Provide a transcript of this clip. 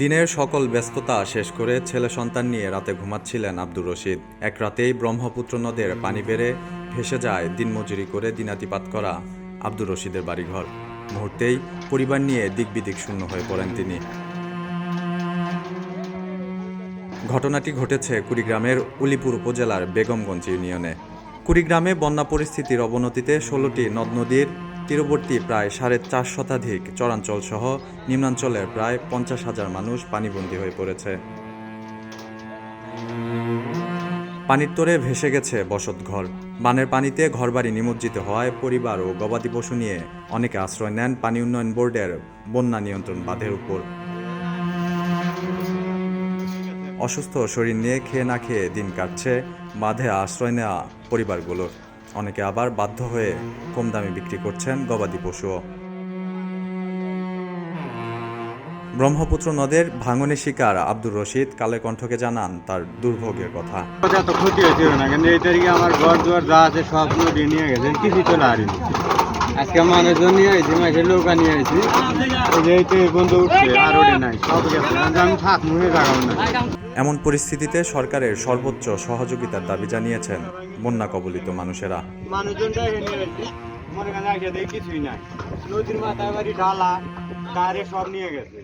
দিনের সকল ব্যস্ততা শেষ করে ছেলে সন্তান নিয়ে রাতে ঘুমাচ্ছিলেন আব্দুর রশিদ। এক রাতেই ব্রহ্মপুত্র নদের পানি বেড়ে ভেসে যায় দিনমজুরি করে দিনাতিপাত করা আব্দুর রশিদের বাড়িঘর। মুহূর্তেই পরিবার নিয়ে দিকবিদিক শূন্য হয়ে পড়েন তিনি। ঘটনাটি ঘটেছে কুড়িগ্রামের উলিপুর উপজেলার বেগমগঞ্জ ইউনিয়নে। কুড়িগ্রামে বন্যা পরিস্থিতির অবনতিতে ষোলোটি নদ নদীর তীরবর্তী প্রায় সাড়ে চার শতাধিক চরাঞ্চল সহ নিম্নাঞ্চলের প্রায় পঞ্চাশ হাজার মানুষ পানিবন্দী হয়ে পড়েছে। পানির তোরে ভেসে গেছে বসতঘর বানের পানিতে ঘরবাড়ি নিমজ্জিত হওয়ায় পরিবার ও গবাদি পশু নিয়ে অনেকে আশ্রয় নেন পানি উন্নয়ন বোর্ডের বন্যা নিয়ন্ত্রণ বাঁধের উপর। অসুস্থ শরীর নিয়ে খেয়ে না খেয়ে দিন কাটছে বাঁধে আশ্রয় নেওয়া পরিবারগুলোর অনেকে আবার বাধ্য হয়ে কম দামে বিক্রি করছেন গবাদি পশুও। ব্রহ্মপুত্র নদের ভাঙনে শিকার আব্দুর রশিদ কালের কণ্ঠকে জানান তার দুর্ভোগের কথা। ক্ষতি হয়েছে না কিন্তু এই তারিখে আমার ঘর দুয়ার যা আছে সব নদী নিয়ে গেছে কিছু চলে আরিনি আজকে মানুষজন নিয়ে আইছি মাসের নৌকা নিয়ে আইছি। এই তো উঠছে, আর ওঠে নাই, সব গেছে। আমি থাক, মুখে জাগাও না। এমন পরিস্থিতিতে সরকারের সর্বোচ্চ সহযোগিতার দাবি জানিয়েছেন বন্যা কবলিত মানুষেরা। মনে নদীর মাথায় বাড়ি ঢালা সব নিয়ে গেছে।